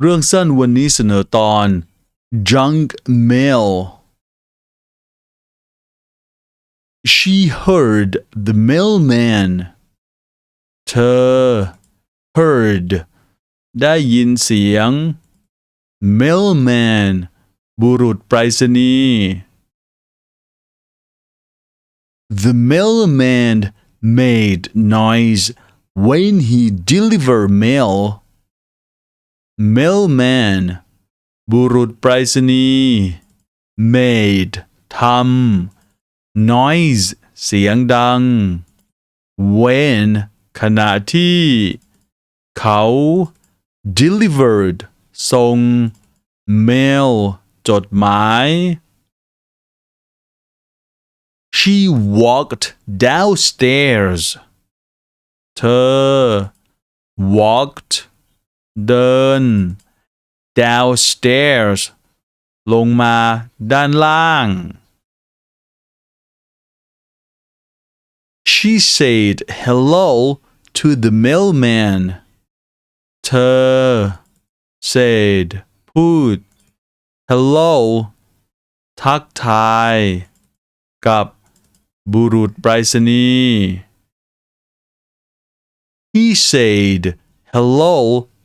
เรื่องสั้นวันนี้เสนอตอน junk mail she heard the mailman เธอ heard ได้ยินเสียง mailman บุรุษไปรษณีย์ The mailman made noise when he delivered mail. Mailman บุรุษไปรษณีย์ made ทำ noise เสียงดัง when ขณะที่ เขา delivered ส่ง mail จดหมาย She walked downstairs. เธอ walked เดิน downstairs ลงมาด้านล่าง She said hello to the mailman. เธอ said พูด hello ทักทาย กับบุรุษไปรษณีย์ He said hello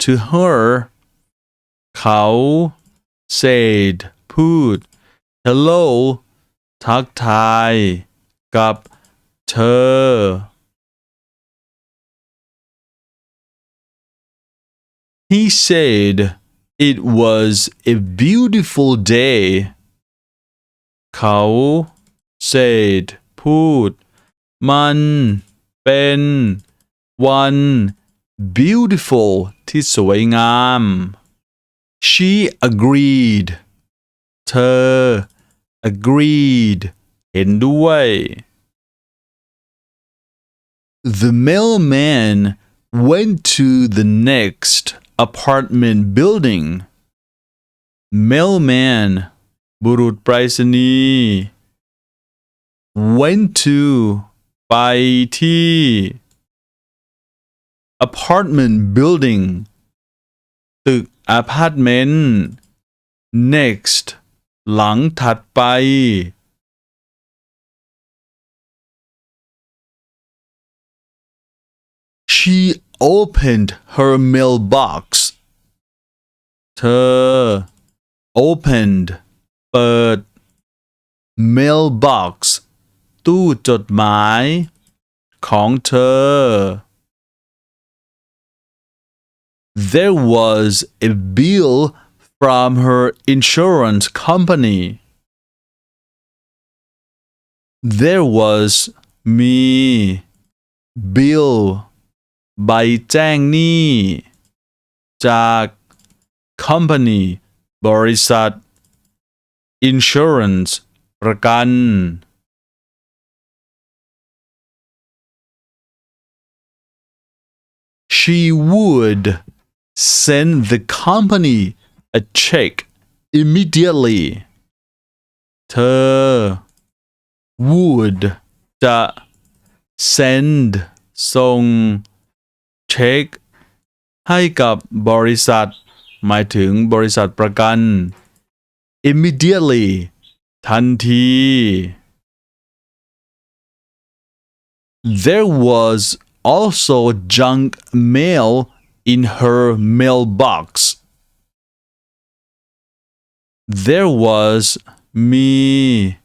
to her เขา said พูด hello ทักทาย กับเธอ He said it was a beautiful day เขา said พูด มันเป็น วัน beautiful ที่สวยงาม she agreed เธอ agreed เห็นด้วย The mailman went to the next apartment building. Mailman บุรุษไปรษณีย์ went to ไปที่ apartment building ตึกอพาร์ตเมนต์ next หลังถัดไป She opened her mailbox. เธอ opened เปิด mailbox ตู้จดหมาย ของเธอ There was a bill from her insurance company. There was มี bill ใบแจ้งหนี้ จาก company บริษัท insurance ประกัน She would send the company a check immediately เธอ would จะ send ส่ง เช็ค ให้กับบริษัท หมายถึงบริษัทประกัน immediately ทันที There was also junk mail in her mailbox. There was มี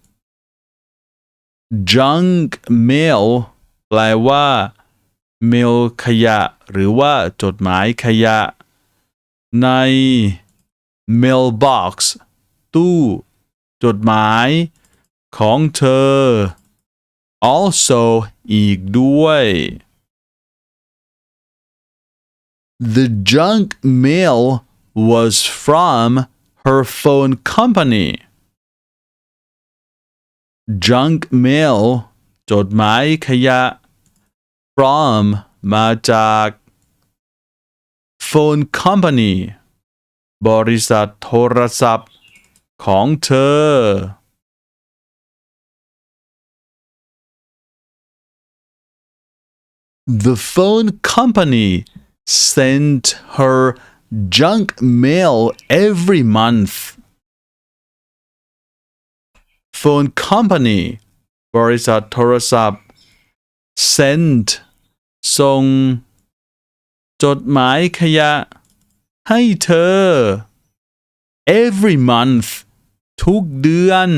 junk mail แปลว่าเมลขยะ หรือว่าจดหมายขยะ ใน mailbox ตู้ จดหมาย ของเธอ also อีกด้วย The junk mail was from her phone company. Junk mail จดหมายขยะ from มาจาก phone company บริษัทโทรศัพท์ ของเธอ The phone company sent her junk mail every month. Phone company บริษัทโทรศัพท์ sent ส่ง จดหมายขยะ ให้เธอ every month ทุกเดือน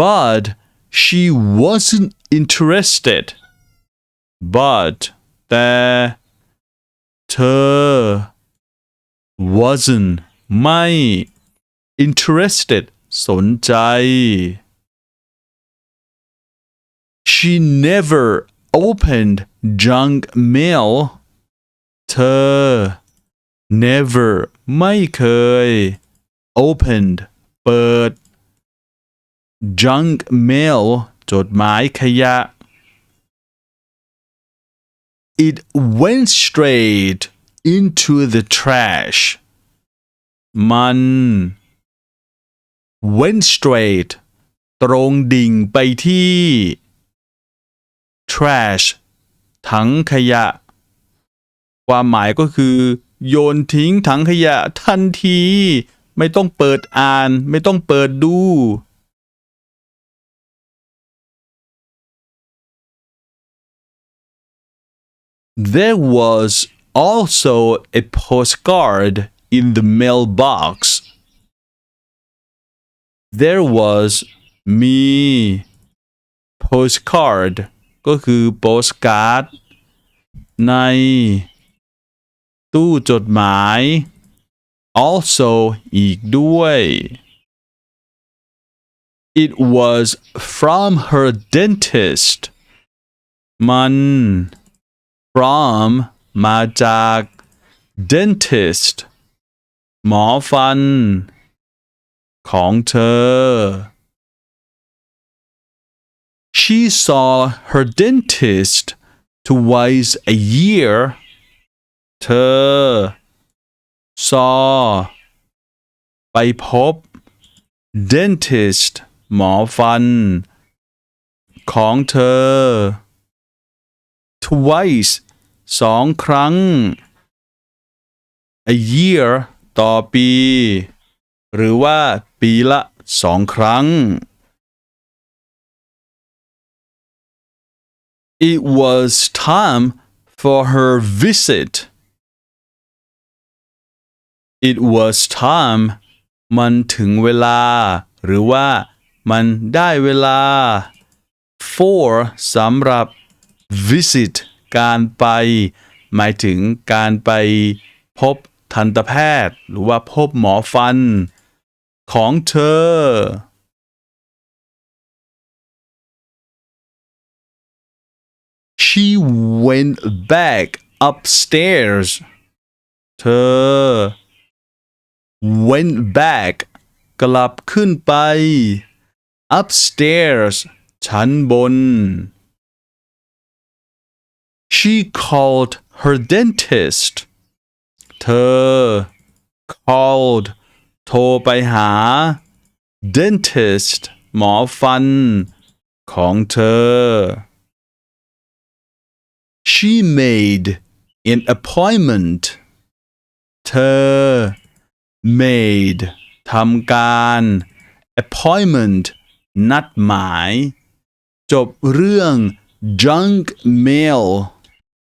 but she wasn't interested but แต่เธอ wasn't ไม่ interested สนใจ she never opened junk mail เธอ never ไม่เคย opened เปิด junk mail จดหมายขยะ it went straight into the trash มัน went straight ตรงดิ่งไปที่ trash ถังขยะ ความหมายก็คือ โยนทิ้งถังขยะทันที ไม่ต้องเปิดอ่าน ไม่ต้องเปิดดู There was also a postcard in the mailbox. There was มี postcard ก็คือ postcard ใน ตู้จดหมาย also อีกด้วย It was from her dentist มัน from มาจาก dentist หมอฟัน ของเธอ She saw her dentist twice a year เธอ saw ไปพบ dentist หมอฟัน ของเธอ twice สองครั้ง a year ต่อปี หรือว่าปีละสองครั้ง It was time for her visit. It was time มันถึงเวลา หรือว่า มันได้เวลา for สำหรับ visit การไป หมายถึงการไปพบทันตแพทย์ หรือว่าพบหมอฟัน ของเธอ She went back upstairs เธอ went back กลับขึ้นไป upstairs ชั้นบน She called her dentist เธอ called โทรไปหา dentist หมอฟัน ของเธอ She made an appointment เธอ made ทำการ appointment นัดหมาย จบเรื่อง junk mail